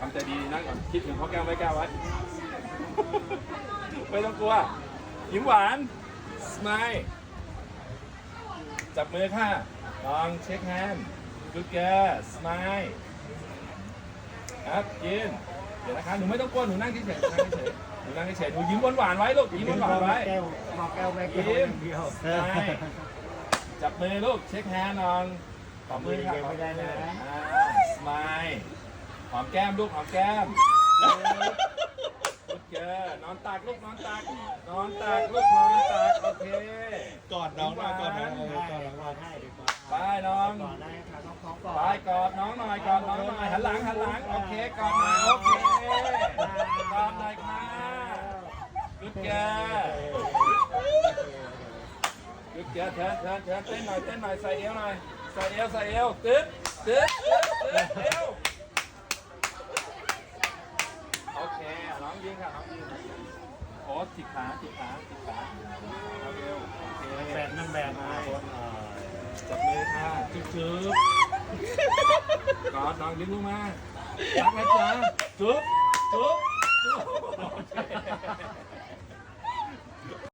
ทำใจดีนั่งก่อนคิดถึงพ่อแก้วไว้แก้วไว้ไม่ต้องกลัวยิ้มหวานสไมล์จับมือค่ะลองเช็คแฮนด์กูเกอร์สไมล์ครับกินเดี๋ยวนะคะหนูไม่ต้องกลัวหนูนั่งเฉยๆนั่งเฉยๆหนูนั่งเฉยๆหนูยิ้มหวานๆไว้ลูกยิ้มหวานๆไว้ แก้วมาแก้วแม่แก้วยิ้อมย่างเดียวใช่จับมือลูกเช็คแฮนด์นอนขอมือค่ะยังไม่ได้นะ สไมล์หอมแก้มลูกหอมแก้มลูกเจอนอนตักลูกนอนตักนอนตักลูกนอนตักโอเค กอดน้องหน่อยกอดน้องหน่อยได้เดี๋ยวก่อนให้ดี๋ยวก่อนไปน้องกอนได้ค่ะน้องท้องก่อนไปกอดน้องหน่อยกอดน้องหน่อยหันหลังหันหลังโอเคกอดหน่อยโอเคกอดหน่อยค่ะลูกเจอลูกเจอเทินเทินเทินเต้นหน่อยเต้นหน่อยใส่เอวหน่อยใส่เอวใส่เอวตึ๊ดตึ๊ดตึ๊ดตึ๊ดเอว โอเค น้องยิง ค่ะน้องยิงโอ้จิกขาจิกขาจิกขาเอาเร็วโอเคแบนนั่งแบนมาคนหน่อยจับมือค่ะจุ๊บจุ๊บกอดน้องดึงลงมารักนะจ๊ะจุ๊บจุ๊บจุ๊บโอเค